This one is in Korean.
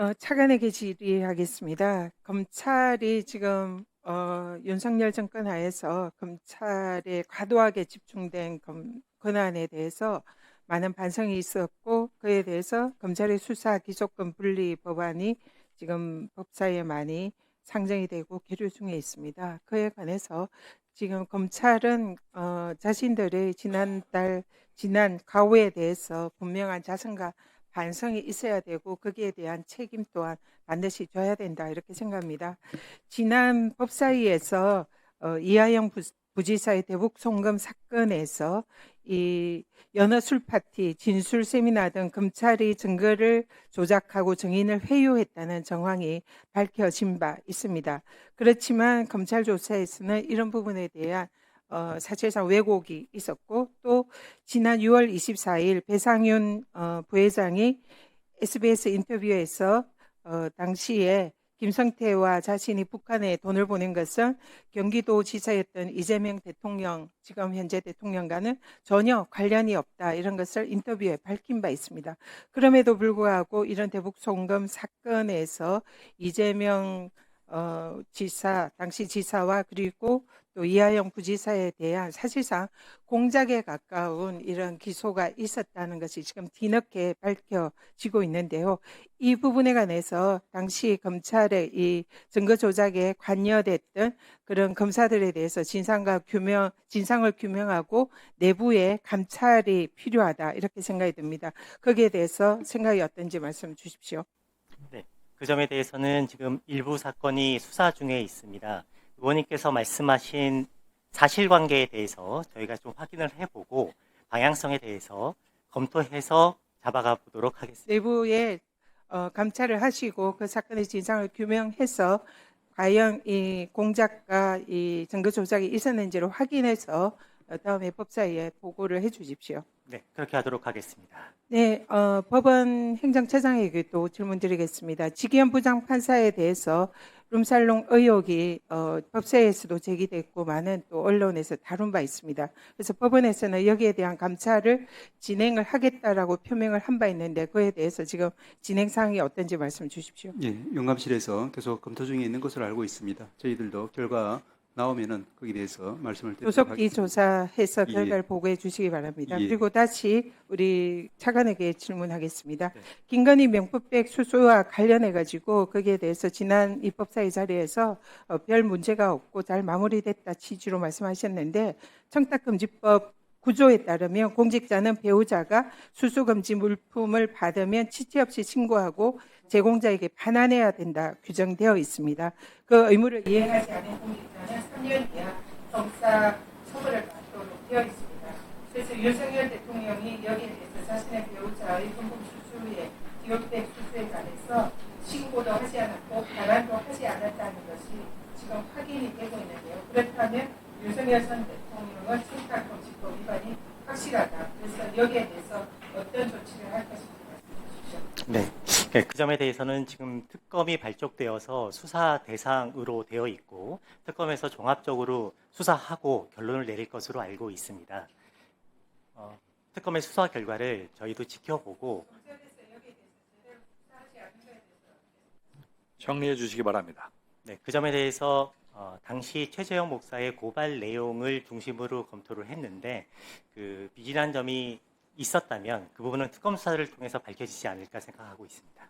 어, 차관에게 질의 하겠습니다. 검찰이 지금 어, 윤석열 정권 하에서 검찰에 과도하게 집중된 검, 권한에 대해서 많은 반성이 있었고 그에 대해서 검찰의 수사 기소권 분리 법안이 지금 법사위에 많이 상정이 되고 계류 중에 있습니다. 그에 관해서 지금 검찰은 어, 자신들의 지난달 지난 과오에 대해서 분명한 자성과 반성이 있어야 되고 거기에 대한 책임 또한 반드시 져야 된다 이렇게 생각합니다. 지난 법사위에서 어, 이하영 부, 부지사의 대북 송금 사건에서 이 연어 술 파티, 진술 세미나 등 검찰이 증거를 조작하고 증인을 회유했다는 정황이 밝혀진 바 있습니다. 그렇지만 검찰 조사에서는 이런 부분에 대한 어, 사실상 왜곡이 있었고 또 지난 6월 24일 배상윤 어, 부회장이 SBS 인터뷰에서 어, 당시에 김성태와 자신이 북한에 돈을 보낸 것은 경기도 지사였던 이재명 대통령, 지금 현재 대통령과는 전혀 관련이 없다. 이런 것을 인터뷰에 밝힌 바 있습니다. 그럼에도 불구하고 이런 대북 송금 사건에서 이재명 어, 지사, 당시 지사와 그리고 또 이하영 부지사에 대한 사실상 공작에 가까운 이런 기소가 있었다는 것이 지금 뒤늦게 밝혀지고 있는데요. 이 부분에 관해서 당시 검찰의 이 증거 조작에 관여됐던 그런 검사들에 대해서 진상과 규명, 진상을 규명하고 내부의 감찰이 필요하다 이렇게 생각이 듭니다. 거기에 대해서 생각이 어떤지 말씀 주십시오. 그 점에 대해서는 지금 일부 사건이 수사 중에 있습니다. 의원님께서 말씀하신 사실관계에 대해서 저희가 좀 확인을 해보고 방향성에 대해서 검토해서 잡아가 보도록 하겠습니다. 내부에 어, 감찰을 하시고 그 사건의 진상을 규명해서 과연 이 공작과 이 증거 조작이 있었는지를 확인해서 어, 다음에 법사위에 보고를 해 주십시오. 네, 그렇게 하도록 하겠습니다. 네, 어, 법원 행정처장에게도 질문드리겠습니다. 지기현 부장 판사에 대해서 룸살롱 의혹이 어, 법사위에서도 제기됐고 많은 또 언론에서 다룬 바 있습니다. 그래서 법원에서는 여기에 대한 감찰을 진행을 하겠다라고 표명을 한 바 있는데 그에 대해서 지금 진행 사항이 어떤지 말씀 주십시오. 예, 영감실에서 계속 검토 중에 있는 것으로 알고 있습니다. 저희들도 결과 나오면은 거기에 대해서 말씀을 드리도록 조속히 하겠습니다. 조사해서 예. 결과를 보고해 주시기 바랍니다. 예. 그리고 다시 우리 차관에게 질문하겠습니다. 네. 김건희 명품백 수수와 관련해 가지고 거기에 대해서 지난 입법사위 자리에서 어, 별 문제가 없고 잘 마무리됐다 취지로 말씀하셨는데 청탁금지법 구조에 따르면 공직자는 배우자가 수수금지 물품을 받으면 치치 없이 신고하고 제공자에게 반환해야 된다 규정되어 있습니다. 그 의무를 이행하지 않은 공직자는 3년 이하 정사 처벌을 받도록 되어 있습니다. 그래서 윤석열 대통령이 여기에 대해서 자신의 배우자의 금품 수수에 기업백 수수에 관해서 신고도 하지 않았고 반환도 하지 않았다는 것이 지금 확인이 되고 있는데요. 그렇다면 윤석열 전 대통령은 청탁금지법 위반이 확실하다. 그래서 여기에 대해서 어떤 조치를 할 말씀해 주십시오. 네, 네, 그 점에 대해서는 지금 특검이 발족되어서 수사 대상으로 되어 있고 특검에서 종합적으로 수사하고 결론을 내릴 것으로 알고 있습니다. 어, 특검의 수사 결과를 저희도 지켜보고 정리해 주시기 바랍니다. 네, 그 점에 대해서 어, 당시 최재형 목사의 고발 내용을 중심으로 검토를 했는데 그 미진한 점이 있었다면 그 부분은 특검 수사를 통해서 밝혀지지 않을까 생각하고 있습니다.